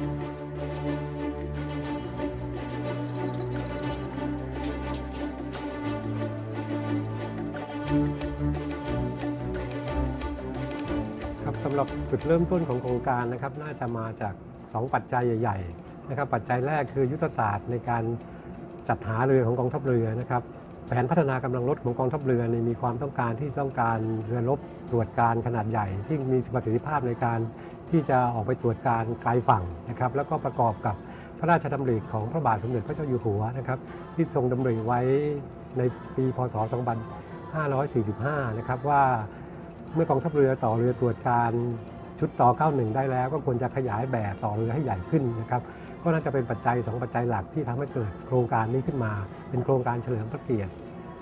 ครับสำหรับจุดเริ่มต้นของโครงการนะครับน่าจะมาจาก 2 ปัจจัยใหญ่ ๆ นะครับ ปัจจัยแรกคือยุทธศาสตร์ในการจัดหาเรือของกองทัพเรือนะครับ แผนพัฒนากำลังรบของกองทัพเรือเนี่ยมีความต้องการที่ต้องการเรือรบตรวจการขนาดใหญ่ ที่มีประสิทธิภาพในการที่จะออกไปตรวจการไกลฝั่งนะครับแล้วก็ประกอบกับพระราชดำริของพระบาทสมเด็จพระเจ้าอยู่หัวนะครับที่ทรงดำริไว้ในปีพศ 2545 นะครับว่าเมื่อกองทัพเรือต่อเรือตรวจการชุดต่อ 91 ได้แล้ว ก็ควรจะขยายแบบต่อเรือให้ใหญ่ขึ้นนะครับ ก็น่าจะเป็นปัจจัย 2 ปัจจัยหลักที่ทำให้เกิดโครงการนี้ขึ้นมา เป็นโครงการเฉลิมพระเกียรติ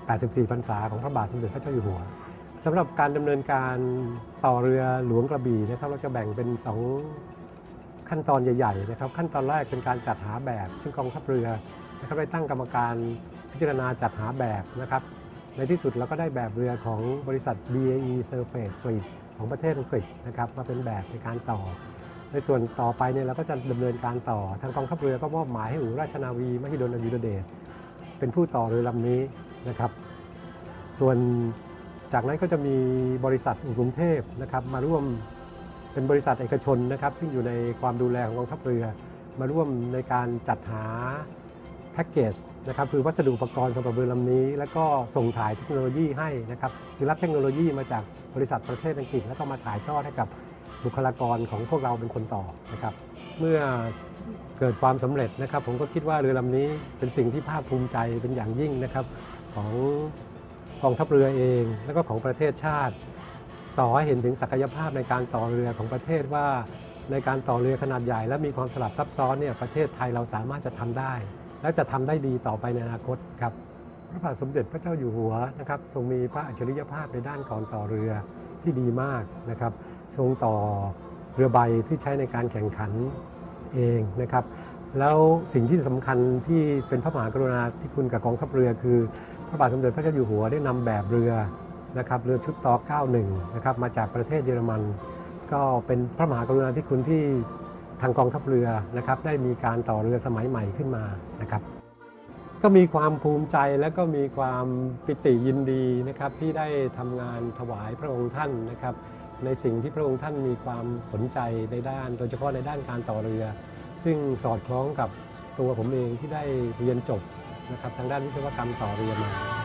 84 พรรษาของพระบาทสมเด็จพระเจ้าอยู่หัวสำหรับการดำเนินการต่อเรือหลวงกระบี่นะครับเราจะแบ่งเป็น 2 ขั้นตอนใหญ่ๆนะครับขั้นตอนแรกเป็นการจัดหาแบบ ซึ่งกองทัพเรือนะครับได้ตั้งกรรมการพิจารณาจัดหาแบบนะครับในที่สุดเราก็ได้แบบเรือของบริษัท BAE Surface Fleet ของประเทศอังกฤษนะครับมาเป็นแบบในการต่อ ในส่วนต่อไปเนี่ยเราก็จะดำเนินการต่อ ทางกองทัพเรือก็มอบหมายให้อู่ราชนาวีมหิดลอยุธเดชเป็นผู้ต่อเรือลำนี้นะครับ ส่วนจากนั้นก็จะมีบริษัทอู่กรุงเทพนะครับมาร่วมเป็นบริษัทเอกชนนะครับ ซึ่งอยู่ในความดูแลของกองทัพเรือมาร่วมในการจัดหาแพ็กเกจนะครับคือวัสดุอุปกรณ์สำหรับเรือลำนี้ แล้วก็ส่งถ่ายเทคโนโลยีให้นะครับคือรับเทคโนโลยีมาจากบริษัทประเทศอังกฤษ แล้วก็มาถ่ายทอดให้กับ บุคลากรของพวกเราเป็นคนต่อนะครับ เมื่อเกิดความสำเร็จนะครับ ผมก็คิดว่าเรือลำนี้เป็นสิ่งที่ภาคภูมิใจเป็นอย่างยิ่งนะครับ ของกองทัพเรือเอง แล้วก็ของประเทศชาติสอให้เห็นถึงศักยภาพในการต่อเรือของประเทศว่า ในการต่อเรือขนาดใหญ่ และมีความสลับซับซ้อนเนี่ยประเทศไทยเราสามารถจะทำได้ และจะทำได้ดีต่อไปในอนาคตครับ พระบาทสมเด็จพระเจ้าอยู่หัวนะครับทรงมีพระอัจฉริยภาพในด้านการต่อเรือที่ดีมากนะครับ ทรงต่อเรือใบที่ใช้ในการแข่งขันเองนะครับ แล้วสิ่งที่สำคัญที่เป็นพระมหากรุณาธิคุณกับกองทัพเรือคือ พระบาทสมเด็จพระเจ้าอยู่หัวได้นำแบบเรือนะครับเรือชุดต่อ91นะครับมาจากประเทศเยอรมัน ก็เป็นพระมหากรุณาธิคุณที่ทางกองทัพเรือนะครับได้มีการต่อเรือสมัยใหม่ขึ้นมานะครับ ก็มีความภูมิใจและก็มีความปิติยินดีนะครับที่ได้ทำงานถวายพระองค์ท่านนะครับ ในสิ่งที่พระองค์ท่านมีความสนใจในด้าน โดยเฉพาะในด้านการต่อเรือ ซึ่งสอดคล้องกับตัวผมเองที่ได้เรียนจบนะครับทางด้านวิศวกรรมต่อเรือมา